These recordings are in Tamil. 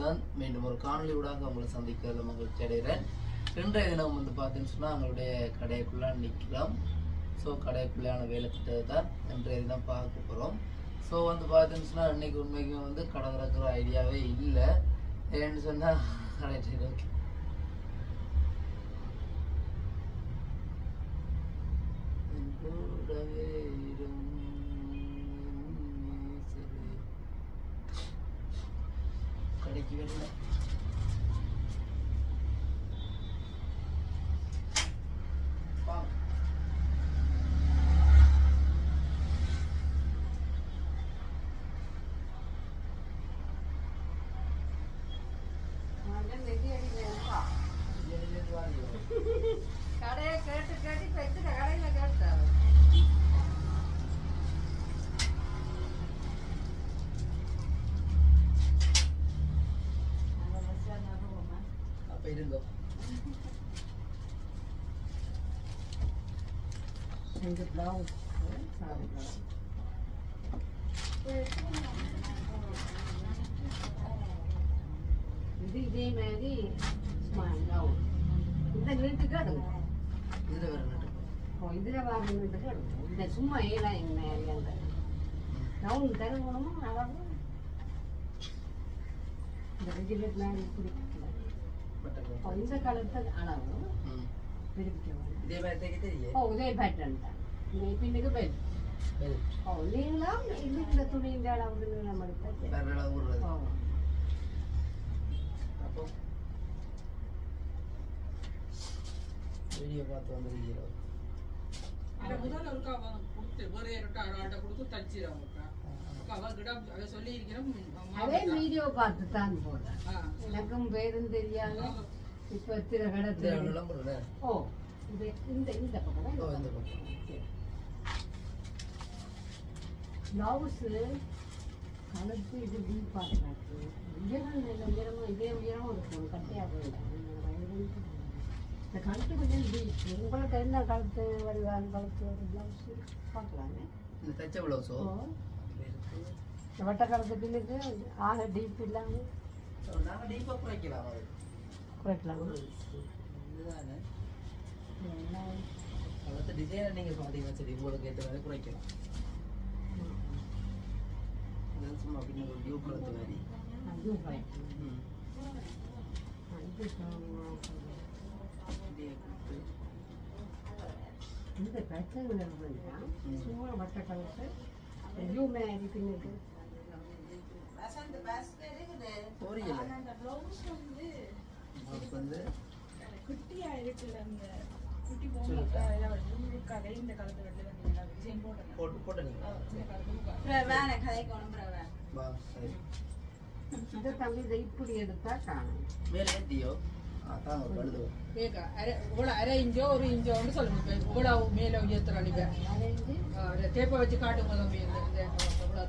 அனைவருக்கும் மீண்டும் ஒரு காணொலி ஊடாக உங்களை சந்திக்கிறதுல மகிழ்ச்சி அடைகிறேன். இன்றைய தினம் வந்து பார்த்தீங்கன்னு சொன்னால் எங்களுடைய கடைக்குள்ளே நிற்கிறோம். ஸோ கடைக்குள்ளையான வேலை திட்டத்தை தான் இன்றைய தினம் பார்க்க போகிறோம் ஸோ வந்து பார்த்தீங்கன்னு சொன்னால் இன்னைக்கு உண்மைக்கும் வந்து கடை திறக்கிற ஐடியாவே இல்லை. ஏன்னு சொன்னால் ரைட் ஓகே கூடவே கடைக்கு வெளில வாங்க. வெளில இருந்து வாங்க. கடையை கேட்டு கேட்டு இப்ப எத்தனை கடையில கேட்டாரு அப்ப இருங்க இந்த பிளவுஸ் சாரி இது இதே மாதிரி இந்த நீட்டுக்கு எடுங்க இதுல வேற ஓ இதில் வாங்க நீட்டுக்கு இந்த சும்மா டவுன் இந்த மாதிரி பிடிக்கல இந்த காலத்து அளவு பிரிக்க இதே மாதிரி பேட்டர்ன் தான். பின்னுக்கு பெல் பெல்ட் ஓ நீங்களாம் இது இந்த துணியின் அளவு நீளம் எடுத்தா சரி. வேற இடம் ஊர்றது ஓ அப்போ வீடியோ பார்த்து வந்துருக்கிறோம். முதல் ஒருக்கா கொடுத்து கொடுத்து வீடியோ பார்த்து தான் போறேன். எனக்கும் பேரும் தெரியாது. இப்போ எத்தனை கடை இந்த ஓ இந்த இந்த பக்கம்? இந்த பக்கம். பிளவுஸு கழுத்து இது டீப்பாக இருக்கு உயரம் நல்ல உயரமும் இதே உயரமும் இருக்கும். கட்டையாக இந்த கழுத்து கொஞ்சம் டீப் உங்களுக்கு என்ன கழுத்து வடிவான கழுத்து ஒரு பிளவுஸு? பார்க்கலாமே. இந்த தச்ச பிளவுஸோ? இந்த வட்ட கழுத்து பின்னுக்கு ஆக டீப் இல்லாமல் நாங்க டீப்பா குறைக்கலாம் குறைக்கலாம்? இதுதானே. டிசைனை நீங்க பாத்தீங்கன்னா சரி உங்களுக்கு ஏற்ற மாதிரி குறைக்கலாம். கலத்து மாதிரி அதுவும் குறைக்கலாம் ம். இது இப்படியே கொடுத்து இந்த பிரச்சனை வேண்டாம் சும்மா வட்ட கழுத்து யூ மேரி பின்னுக்கு வந்து குட்டியா இருக்குல்ல அந்த குட்டி. பொம்மை இந்த காலத்து போட்டு போட்ட அரை இஞ்சோ ஒரு இஞ்சோன்னு சொல்லுங்க இப்ப. இவ்வளவு மேல உயர்த்துறோம் நீங்க தேப்பை வச்சு காட்டும் போது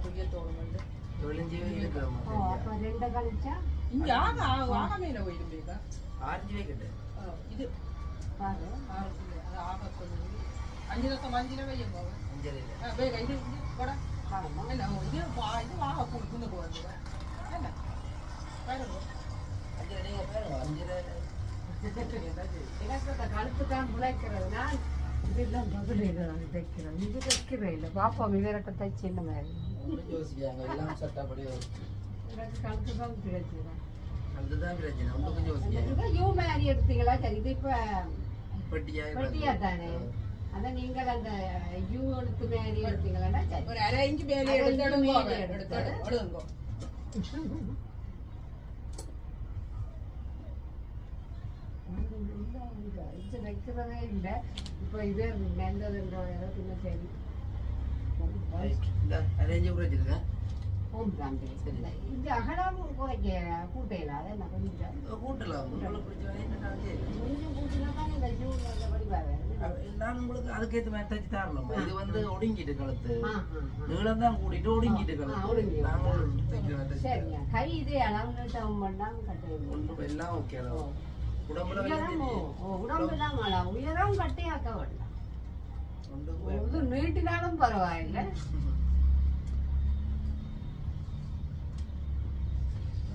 உயர்த்தோணும் வந்து. இங்க ஆக ஆக மேல ஆக கொஞ்சம். இது. அஞ்சு லட்சம் அஞ்சுல வையும் போவேன் அஞ்சரை இல்லை வேக இது இது கூட காணுமா என்ன இது வா- இது வாக கொடுக்குன்னு போகுது என்ன பாருங்க அஞ்சரை நீங்க பாருங்க அஞ்சரை எனக்கு அந்த கழுத்து தான் முளைக்கிறது நான் இதெல்லாம் பதில் தைக்கிறேன் இது தைக்கிறேன் இல்லை பாப்பா விவரத்தை தைச்சு என்ன மாதிரி யோசிக்காங்க எல்லாம் சட்டப்படி எனக்கு கழுத்து தான் பிரச்சனை ஒன்றுக்கும் யோசிக்காங்க இது யூ மாதிரி எடுத்தீங்களா சரி இது இப்போ பெட்டியா வெட்டியா தானே அதான் நீங்கள் அந்த யூ எடுத்து மாதிரி எடுத்தீங்களா ஒரு அரை இன்ச்சு மேலே அரை எடுத்து இன்ச்சு எடுங்கோ மேலே எடுத்து எடுத்து. எடுங்கோ இது வைக்கிறதே இல்லை இப்போ இதே நல்லதுன்ற பின்ன சரி அரேஞ்சு குறைச்சிருக்கேன் ஹோம் பிராண்ட் இந்த அகலம் குறைக்க கூட்டையில் அதை நான் கொஞ்சம் கூட்டலாம் கொஞ்சம் கூட்டினா தான் இந்த ஜூன் வடிவாக நான் உங்களுக்கு அதுக்கேற்ற மாதிரி தச்சு தரலாம் இது வந்து ஒடுங்கிட்டு கழுத்து நீளம் தான் கூட்டிட்டு ஒடுங்கிட்டு கழுத்து தச்சு சரிங்க கை இதே அளவு நீட்டம் பண்ணாமல் கட்ட எல்லாம் ஓகே உடம்புல வேண்டாம் இது நீட்டினாலும் பரவாயில்லை.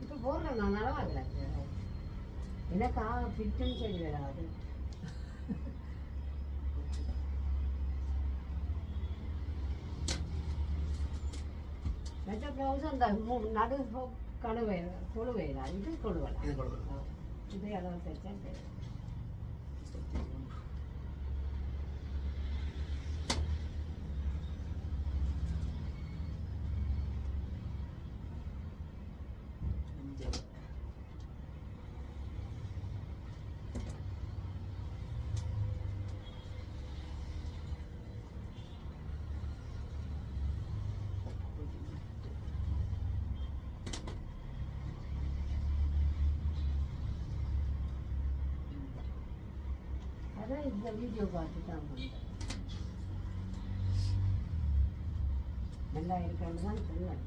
இப்போ போடுறேன் நான் இல்லை. எனக்கா ஃபிட்டுன்னு சொல்லி வராது மற்ற ப்ளவுஸ் அந்த நடு கழுவை கொழுவைடா இது கொழுவலாம் இது அளவு தைச்சா சரி. அஞ்சு இந்த வீடியோ பார்த்து தான் வந்தேன் நல்லா இருக்கிறது தான் சொன்னேன்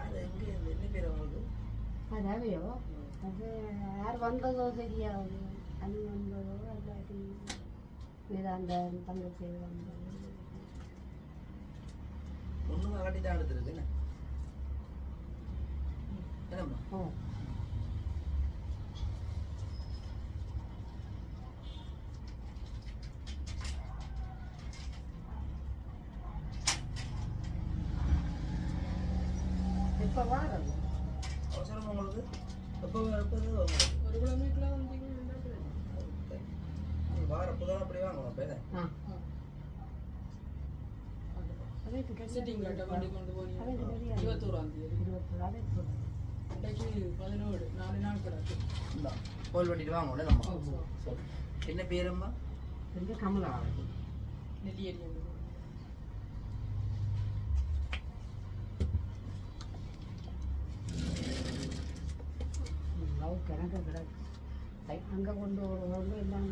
அது எங்கே என்ன பேர் அவங்களுக்கு அதாவையோ அது யார் வந்ததோ தெரியாது அண்ணி வந்ததோ இல்லாட்டி வேதாந்த தங்கச்சி வந்ததோ ஒன்றும் காட்டி தான் என்னம்மா ஓ இப்போ வாரம் அவசரம் உங்களுக்கு எப்போ எப்போ ஒரு கிலோமீட்டர்ல வந்தீங்கன்னா வார புதன் அப்படி வாங்கணும் பேர ஆ அதுக்கு விசிட்டிங் லெட்டர் வண்டி கொண்டு போனீங்க அதுக்கு தெரியாது. இருபத்தோராம் தேதி இருபத்தி நாலு இன்றைக்கு பதினோரு நாலு நாள் கிடக்கு இந்த கோல் பண்ணிட்டு வாங்க நம்ம ஆமா. சரி என்ன பேரம்மா ரெண்டு கமலா நெல்லியடி கொண்டு போனோம். லவ் கணக்கு கிடக்கு. ஐ- அங்க கொண்டு ஒரு கொண்டு எல்லாம்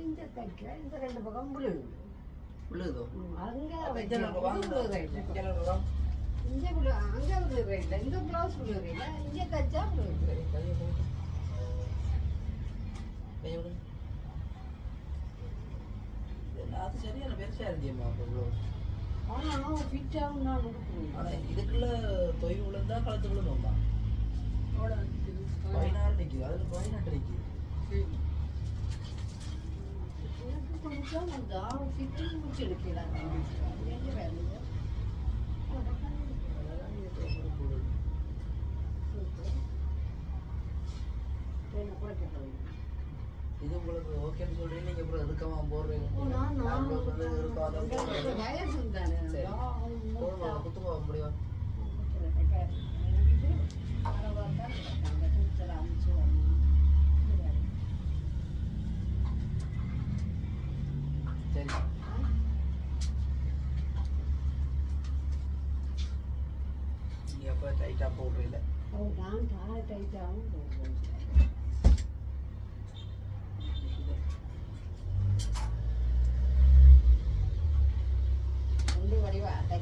இந்த தைக்க இந்த ரெண்டு பக்கம் விழுது. உள்ளதோ அங்க இங்க விழுது விழு அங்க விழுது இல்லை இந்த பிளவுஸ் விழுது இல்லை இங்க தைச்சா விழுது சரி கையை போடு கையை விடு இது அது சரியான பெருசா இருந்தியம்மா இவ்வளோ ஆனா ஃபிட்டாகவும் நான் கொடுக்குறேன் ஆனா இதுக்குள்ள தொய்வு விழுந்தா கழுத்து விழுந்தோம்மா. பதினாறு நிற்கிது அதில் பதினெட்டு நிற்கிது சரி. எனக்கு கொஞ்சம் அந்த ஆறு ஃபிட்டிங் முடிச்சு எடுக்கலாம் என்ன வேலை இது உங்களுக்கு ஓகேன்னு சொல்றீங்க நீங்க அப்புறம் எதுக்கமா போடுறீங்க? நம்மளுக்கு வந்து இருக்காத முடியும். சரி. நீங்க அப்ப டைட்டா போடுறீங்க ஓ, நான் டைட்டாகவும் போடுவேன் ரெண்டு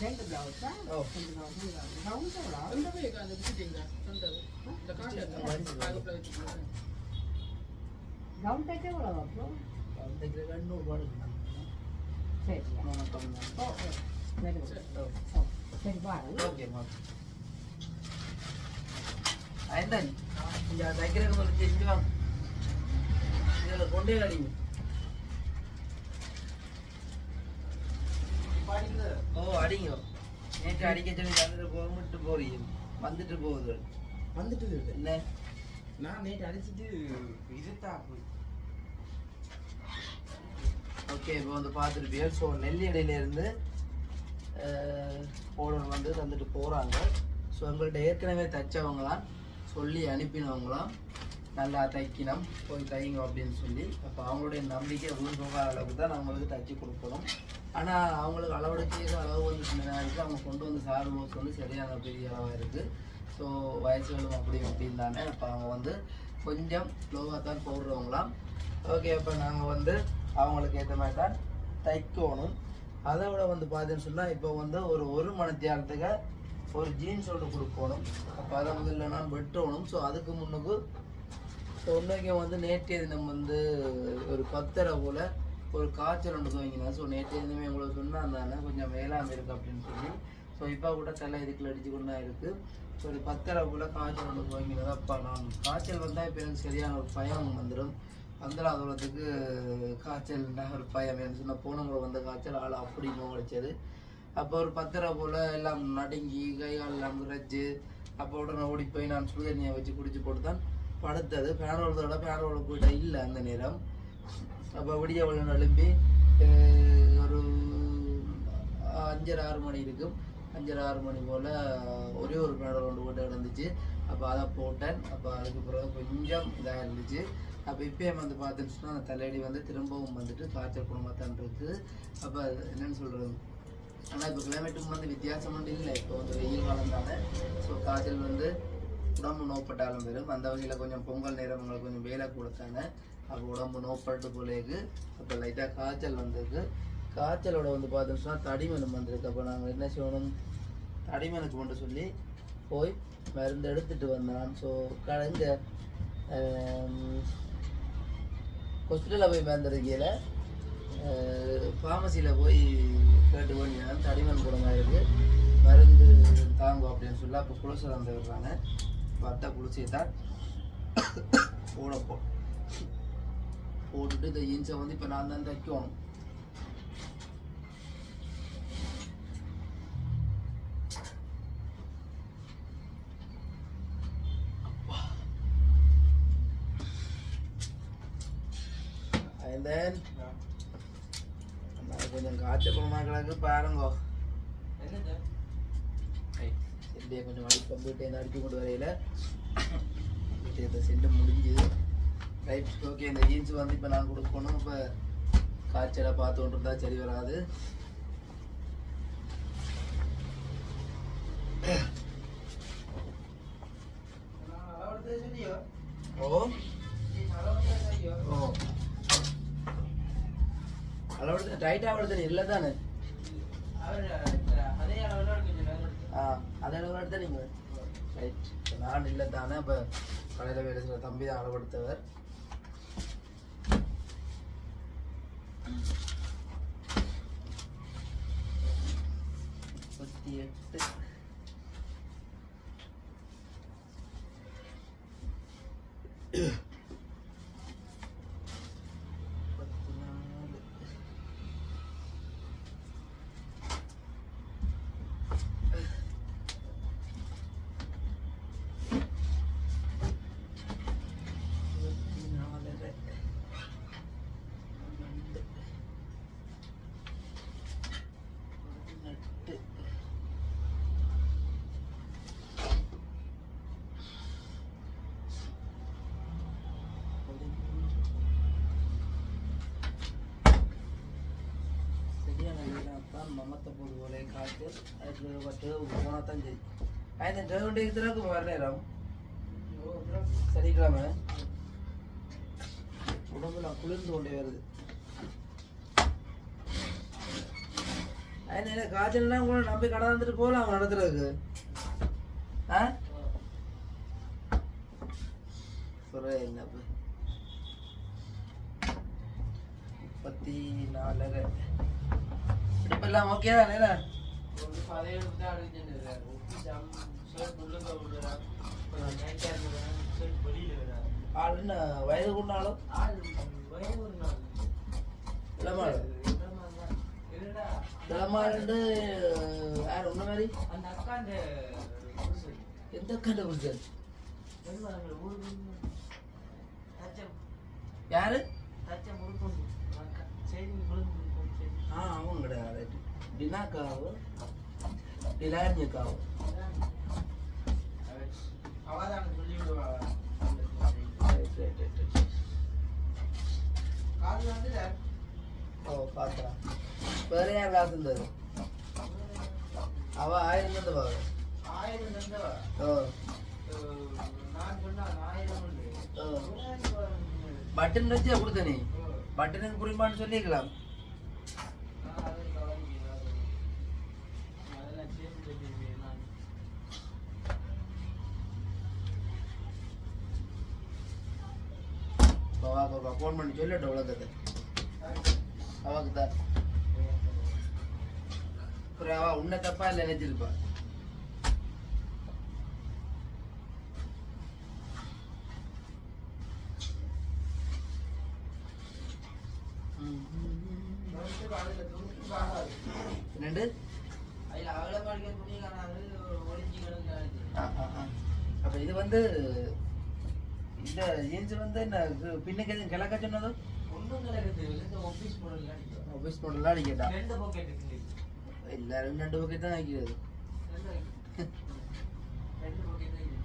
ரெண்டு ப்ளவுஸா ஓ. ரெண்டு ப்ளவுஸ் ஓ அடிங்க. நேற்று அடிக்க சொல்லி வந்துட்டு போட்டு போறீங்க. வந்துட்டு போகுது. வந்துட்டு என்ன? நான் நேற்று அடிச்சிட்டு போய். ஓகே இப்போ வந்து பார்த்துருப்பீங்க. ஸோ நெல்லியடையிலேருந்து ஓடர் வந்து தந்துட்டு போகிறாங்க ஸோ எங்கள்கிட்ட ஏற்கனவே தைச்சவங்க தான் சொல்லி அனுப்பினவங்களாம் நல்லா தைக்கணும் போய் தைங்க அப்படின்னு சொல்லி. அப்போ அவங்களுடைய நம்பிக்கை ஊர் போகாத அளவுக்கு தான் நம்மளுக்கு தைச்சி கொடுக்கணும். ஆனால் அவங்களுக்கு அளவெடுக்க அளவு வந்து சின்னதாக இருக்குது அவங்க கொண்டு வந்து சார் போஸ் வந்து சரியான பெரிய அளவாக இருக்குது ஸோ வயசுகளும் அப்படி அப்படின்னு தானே இப்போ அவங்க வந்து கொஞ்சம் ஸ்லோவாக தான் போடுறவங்களாம். ஓகே இப்போ நாங்கள் வந்து அவங்களுக்கு ஏற்ற மாதிரி தான் தைக்கணும். அதை விட வந்து பார்த்தீங்கன்னு சொன்னால் இப்போ வந்து ஒரு ஒரு மணி ஒரு ஜீன்ஸ் ஒன்று கொடுக்கணும். அப்போ அதை வந்து இல்லைன்னா வெட்டணும். ஸோ அதுக்கு முன்னுக்கு ஸோ இன்னைக்கு வந்து நேற்றைய தினம் வந்து ஒரு பத்தரை போல் ஒரு காய்ச்சல் ஒன்று துவங்கினா ஸோ நேற்று இருந்துமே உங்களுக்கு சொன்னால் தானே கொஞ்சம் வேளாண் இருக்குது அப்படின்னு சொல்லி. ஸோ இப்போ கூட தலை இதுக்குள்ள அடிச்சு கொண்டா இருக்குது ஸோ ஒரு பத்தரை போல் காய்ச்சல் ஒன்று துவங்கினது. அப்போ நான் காய்ச்சல் வந்தால் இப்போ எனக்கு சரியான ஒரு பயம் வந்துடும் பந்தலாவது தூரத்துக்கு காய்ச்சல் ஒரு பயம். என்ன சொன்னால் போனவங்களை வந்த காய்ச்சல் ஆள் அப்படி நோக்கடிச்சது அப்போ ஒரு பத்தரை போல் எல்லாம் நடுங்கி கை கால் எல்லாம் குறைச்சி அப்போ உடனே ஓடி போய் நான் சுடுதண்ணியை வச்சு குடிச்சு போட்டு தான் படுத்தது பேனோட பேனோட போயிட்ட இல்லை அந்த நேரம். அப்போ விடிய உள்ள எழுப்பி ஒரு அஞ்சரை ஆறு மணி இருக்கும். அஞ்சரை ஆறு மணி போல் ஒரே ஒரு பேனல் ஒன்று போட்டு கிடந்துச்சு அப்போ அதை போட்டேன். அப்போ அதுக்கு பிறகு கொஞ்சம் இதாக இருந்துச்சு அப்போ இப்போயும் வந்து பார்த்துன்னு அந்த தலையடி வந்து திரும்பவும் வந்துட்டு காய்ச்சல் குணமாக தான் இருக்குது அப்போ அது என்னன்னு சொல்கிறது ஆனால் இப்போ கிளைமேட்டுக்கு வந்து வித்தியாசம் ஒன்றும் இல்லை. இப்போ வந்து வெயில் காலம் தானே ஸோ காய்ச்சல் வந்து உடம்பு நோப்பட்டாலும் வரும் அந்த வகையில் கொஞ்சம் பொங்கல் நேரம் உங்களுக்கு கொஞ்சம் வேலை கொடுத்தானே அப்போ உடம்பு நோப்பட்டு போலேக்கு அப்போ லைட்டாக காய்ச்சல் வந்திருக்கு. காய்ச்சலோட வந்து பார்த்தோம்னு சொன்னால் தடிமனம் வந்திருக்கு. அப்போ நாங்கள் என்ன செய்யணும்? தடிமனுக்கு மட்டும் சொல்லி போய் மருந்து எடுத்துகிட்டு வந்தான். ஸோ கலங்க ஹாஸ்பிட்டலில் போய் மருந்துருக்கையில் ஃபார்மசியில் போய் கேட்டு பண்ணினா தடிமன் கூடமாக இருக்குது மருந்து தாங்கும் அப்படின்னு சொல்லி அப்போ குளிச்சு வந்து விடுறாங்க பட்டை குளிச்சு தான் போடப்போ போட்டுட்டு இந்த இன்ச்சை வந்து இப்போ நான் தான் தைக்கணும். And then கொஞ்சம் காய்ச்சல் குணமாக கிடக்கு பாருங்கோ. செண்டியை கொஞ்சம் அடி கம்ப்யூட்டர் அடிச்சு கொண்டு வரையில. இந்த செண்டு முடிஞ்சுது. ரைட் ஓகே இந்த ஜீன்ஸ் வந்து இப்போ நான் கொடுக்கணும். இப்போ காய்ச்சலை பார்த்து கொண்டு இருந்தால் சரி வராது. ஓ. ஓ அளவு டைட்டாக விடுறது இல்லை தானே ஆ அதை அளவு எடுத்த நீங்கள் ரைட் நான் இல்லை தானே இப்போ கடையில் வேலை செய்கிற தம்பி தான் அளவெடுத்தவர். முப்பத்தி எட்டு முப்பத்தி நாலு இருபத்தி நாலரை பன்னெண்டு பதினெட்டு பதிமூணு சரியான வீடாத்தான் மமத்த போது போலே காட்டு அதுக்கு பட்டு போனால் தான் சரி இந்த டிரைவர் எடுத்துறாக்கு வர நேரம் சனிக்கிழமை உடம்புல குளிர்ந்து கொண்டே வருது அது காய்ச்சல்னா கூட நம்பி கடை வந்துட்டு போகலாம் அவன் நடத்துறதுக்கு ஆ சொல்ற என்ன முப்பத்தி நாலரை இப்பெல்லாம் ஓகே தானே வயது கொண்டாலும் இளமாடு தலமாண்டு யார் உன்ன மாதிரி? அந்த அக்கா அந்த புருஷன். எந்த கண்ட புருஷன் தெரியுமா, அந்த ஊருக்கு தச்ச- யாரு. ஆ அவங்க கிடையாது. டினாக்காவோ டிலாரிஞக்காவோ அவ- அவதான் சொல்லி விடுவா. ரைட் ரைட் ரைட் ரைட் வந்து ஓ பார்த்தா வேற யார் காசு இருந்தது அவ ஆயிரம் தந்தவா ஆயிரம் தந்தவா ஓ நான் சொன்னா ஆயிரம் பட்டன் வச்சு கொடுத்தனே பட்டனுக்கு புரியுமான்னு சொல்லிக்கலாம் நான் அதை கவனிக்கல. அதெல்லாம் சேர்த்து வச்சிருக்கேன் நான். அவாக்கு ஃபோன் பண்ணி சொல்லட்டும் உலகத்தை அவாக்கு தான் அப்புறம் அவ உன்னை தப்பா இல்லை நினைச்சிருப்பா வந்து அதுல துணுக்கு காணாது. என்னண்டு அதுல அகல மாளிகை துணி காணாது, ஒளிஞ்சு கிடந்தாச்சு. ஆ, ஆ, ஆ. அப்ப இது வந்து இந்த ஜீன்ஸ் வந்து என்ன பின்னுக்கு எதுவும் கிழக்க சொன்னதோ ஒண்ணும் கிடக்குது. இந்த office model ல அடிக்கும். ஆஃபீஸ் மாடல்லாம் அடிக்கட்டா ரெண்டு இருக்குது. இல்ல ரெண்டு பக்கம் தான் வைக்கிறது ரெண்டு இருக்கு. ரெண்டு pocket தான் இருக்கு.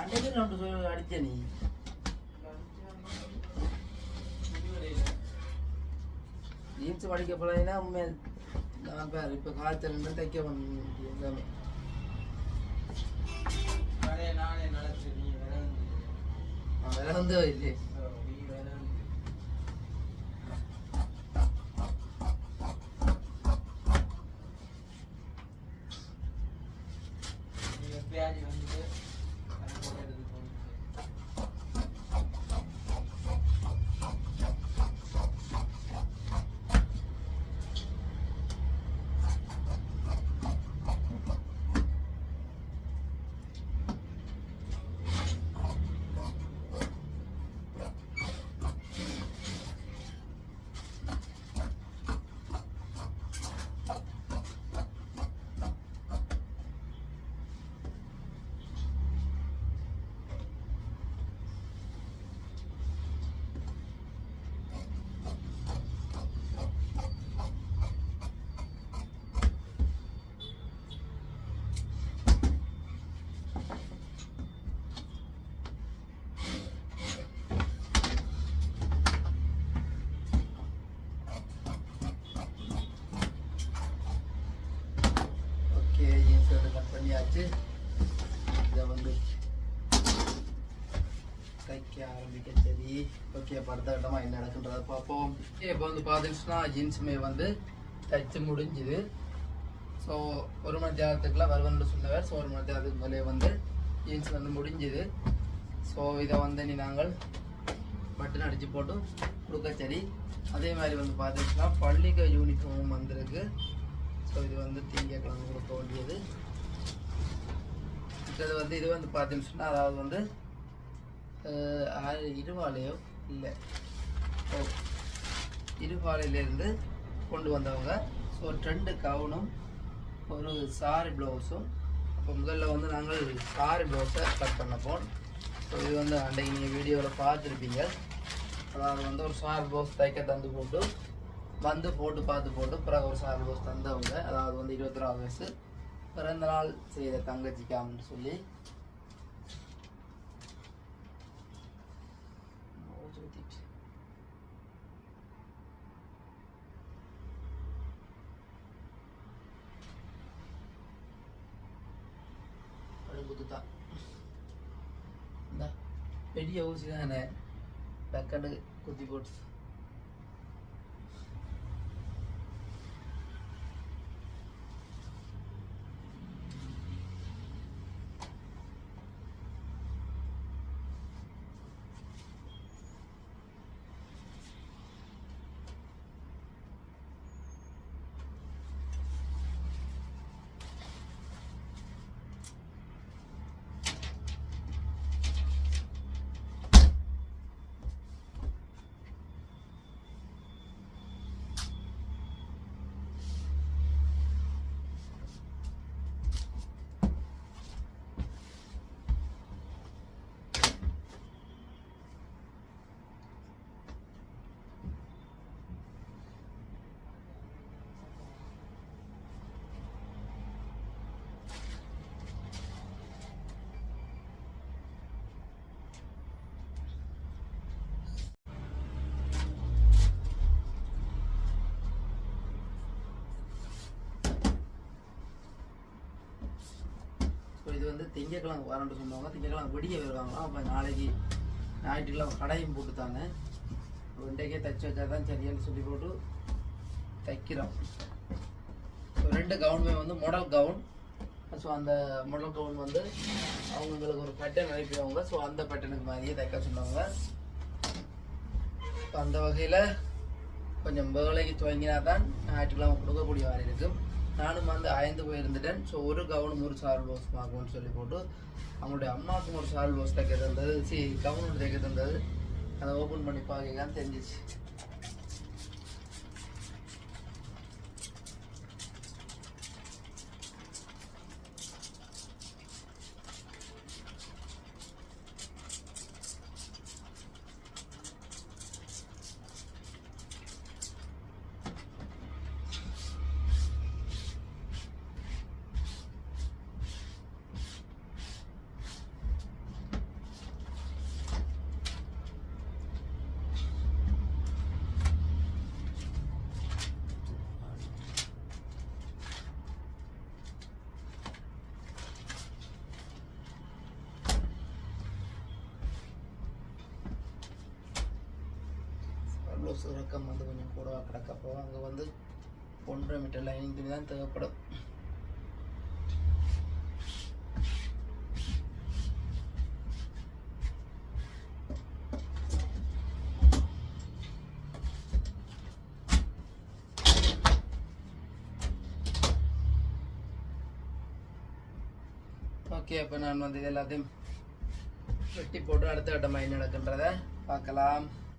அன்னைக்கு ரெண்டு சொல்லி அடிச்ச நீ ஜீன்ஸ் படிக்க போனீங்கன்னா உண்மை நான் பாரு இப்போ காய்ச்சல் இருந்து தைக்க வந்து எல்லாமே. கடையை நானே நடத்து நீ வேற வந்து அவன் வேற வந்து இல்லை நீ வேற வந்து நீ எப்பயாச்சும் வந்துட்டு கணக்கு எடுத்து போட்டு ஓகே ஜீன்ஸ் வந்து கட் இதை வந்து தைக்க ஆரம்பிக்க சரி. ஓகே படுத்த கட்டமாக என்ன நடக்குன்றதை பார்ப்போம். இப்போ வந்து பார்த்துச்சுன்னா ஜீன்ஸுமே வந்து தைச்சு முடிஞ்சுது. ஸோ ஒரு மணி நேரத்துக்குள்ள வருவன்னு சொன்னவர். ஸோ ஒரு மணி நேரத்துக்கு மேலே வந்து ஜீன்ஸ் வந்து முடிஞ்சுது. ஸோ இதை வந்து நீ நாங்கள் பட்டன் அடித்து போட்டு கொடுக்க சரி. அதே மாதிரி வந்து பார்த்துச்சுன்னா பள்ளிக்கு யூனிஃபார்ம் வந்திருக்கு. ஸோ இது வந்து திங்கக்கிழமை கொடுக்க வேண்டியது. இது வந்து இது வந்து பார்த்தீங்கன்னு சொன்னால் அதாவது வந்து இருவாலையோ இல்லை. ஓ. இருபாலையிலேருந்து கொண்டு வந்தவங்க. ஸோ ரெண்டு கவுனும் ஒரு சாரி ப்ளவுஸும் அப்போ முதல்ல வந்து நாங்கள் சாரி ப்ளவுஸை கட் பண்ணப்போம். ஸோ இது வந்து அன்றைக்கு நீங்கள் வீடியோவில் பார்த்துருப்பீங்க. அதாவது வந்து ஒரு சாரி ப்ளவுஸ் தைக்க தந்து போட்டு வந்து போட்டு பார்த்து போட்டு பிறகு ஒரு சாரி ப்ளவுஸ் தந்தவங்க. அதாவது வந்து இருபத்தொராவது வயசு. பிறந்த நாள் செய்த தங்கச்சிக்காமன்னு சொல்லி. குத்துதான் பெரிய ஊசி தானே டக்குன்னு குத்தி போட்டு இது வந்து திங்கக்கிழமை வரேன்ட்டு சொன்னாங்க திங்கக்கிழமை விடிய வருவாங்களாம். அப்போ நாளைக்கு ஞாயிற்றுக்கிழமை கடையும் போட்டுத்தாங்க ரெண்டைக்கே தைச்சு வச்சா தான் சரியான்னு சொல்லி போட்டு தைக்கிறோம். ஸோ ரெண்டு கவுனுமே வந்து மாடல் கவுன். ஸோ அந்த மாடல் கவுன் வந்து அவங்களுக்கு ஒரு பேட்டர்ன் அனுப்பிடுவாங்க. ஸோ அந்த பேட்டர்னுக்கு மாதிரியே தைக்க சொன்னாங்க ஸோ அந்த வகையில் கொஞ்சம் வேலைக்கு துவங்கினா தான் ஞாயிற்றுக்கிழமை கொடுக்கக்கூடிய மாதிரி இருக்கும். நானும் வந்து அயந்து போயிருந்துட்டேன். ஸோ ஒரு கவுனும் ஒரு சாரல் ப்ளவுஸ் ஆகும்னு சொல்லி போட்டு அவங்களுடைய அம்மாவுக்கும் ஒரு சால் ப்ளவுஸ் தைக்க தந்தது. சி கவுன் தைக்க தந்தது. அதை ஓப்பன் பண்ணி பார்க்க தெரிஞ்சிச்சு. ப்ளவுஸ் இறக்கம் வந்து கொஞ்சம் கூடவாக கிடக்கப்போ அங்கே வந்து ஒன்றரை மீட்டர் லைனிங் துணி தான் தேவைப்படும். ஓகே அப்போ நான் வந்து இது எல்லாத்தையும் வெட்டி போட்டு அடுத்த கட்டமாக என்ன நடக்குன்றதை பார்க்கலாம்.